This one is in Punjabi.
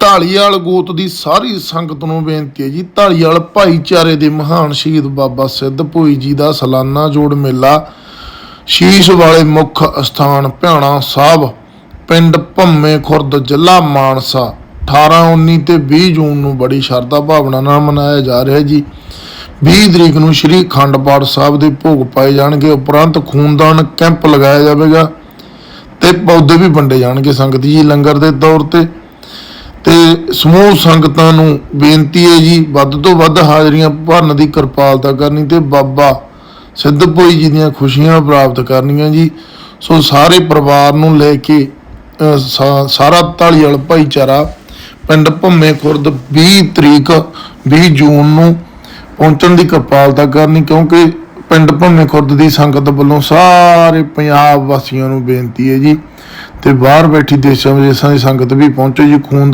ਢਾਲੀਵਾਲ ਗੋਤ ਦੀ ਸਾਰੀ ਸੰਗਤ ਨੂੰ ਬੇਨਤੀ ਹੈ ਜੀ, ਢਾਲੀਵਾਲ ਭਾਈਚਾਰੇ ਦੇ ਮਹਾਨ ਸ਼ਹੀਦ ਬਾਬਾ ਸਿੱਧ ਭੋਈ ਜੀ ਦਾ ਸਾਲਾਨਾ ਜੋੜ ਮੇਲਾ, ਸ਼ੀਸ਼ ਵਾਲੇ ਮੁੱਖ ਅਸਥਾਨ ਭਿਆਣਾ ਸਾਹਿਬ, ਪਿੰਡ ਭੰਮੇ ਖੁਰਦ, ਜ਼ਿਲ੍ਹਾ ਮਾਨਸਾ। 18 19 ਤੇ 20 ਜੂਨ ਨੂੰ ਬੜੀ ਸ਼ਰਧਾ ਭਾਵਨਾ ਨਾਲ ਮਨਾਇਆ ਜਾ ਰਿਹਾ ਜੀ। 20 ਤਰੀਕ ਨੂੰ ਸ੍ਰੀ ਅਖੰਡ ਪਾਠ ਸਾਹਿਬ ਦੇ ਭੋਗ ਪਾਏ ਜਾਣਗੇ, ਉਪਰੰਤ ਖੂਨਦਾਨ ਕੈਂਪ ਲਗਾਇਆ ਜਾਵੇਗਾ ਤੇ ਪੌਦੇ ਵੀ ਵੰਡੇ ਜਾਣਗੇ ਸੰਗਤ ਜੀ ਲੰਗਰ ਦੇ ਤੌਰ ਤੇ। ਤੇ ਸਮੂਹ ਸੰਗਤਾਂ ਨੂੰ ਬੇਨਤੀ ਹੈ ਜੀ ਵੱਧ ਤੋਂ ਵੱਧ ਹਾਜ਼ਰੀਆਂ ਭਰਨ ਦੀ ਕਿਰਪਾਲਤਾ ਕਰਨੀ ਤੇ ਬਾਬਾ ਸਿੱਧ ਭੋਈ ਜੀ ਦੀਆਂ ਖੁਸ਼ੀਆਂ ਪ੍ਰਾਪਤ ਕਰਨੀਆਂ ਜੀ। ਸੋ ਸਾਰੇ ਪਰਿਵਾਰ ਨੂੰ ਲੈ ਕੇ ਅ, ਸਾ- ਸਾਰਾ ਢਾਲੀਵਾਲ ਭਾਈਚਾਰਾ ਪਿੰਡ ਭੰਮੇ ਖੁਰਦ 20 ਤਰੀਕ 20 ਜੂਨ ਨੂੰ ਪਹੁੰਚਣ ਦੀ ਕਿਰਪਾਲਤਾ ਕਰਨੀ ਕਿਉਂਕਿ ਪਿੰਡ ਭੰਮੇ ਖੁਰਦ ਦੀ ਸੰਗਤ ਵੱਲੋਂ ਸਾਰੇ ਪੰਜਾਬ ਵਾਸੀਆਂ ਨੂੰ ਬੇਨਤੀ ਹੈ ਜੀ। ਤੇ ਬਾਹਰ ਬੈਠੀ ਦੇਸ਼ਾਂ ਵਿਦੇਸ਼ਾਂ ਦੀ ਸੰਗਤ ਵੀ ਪਹੁੰਚੋ ਜੀ ਖੂਨ ਦਾ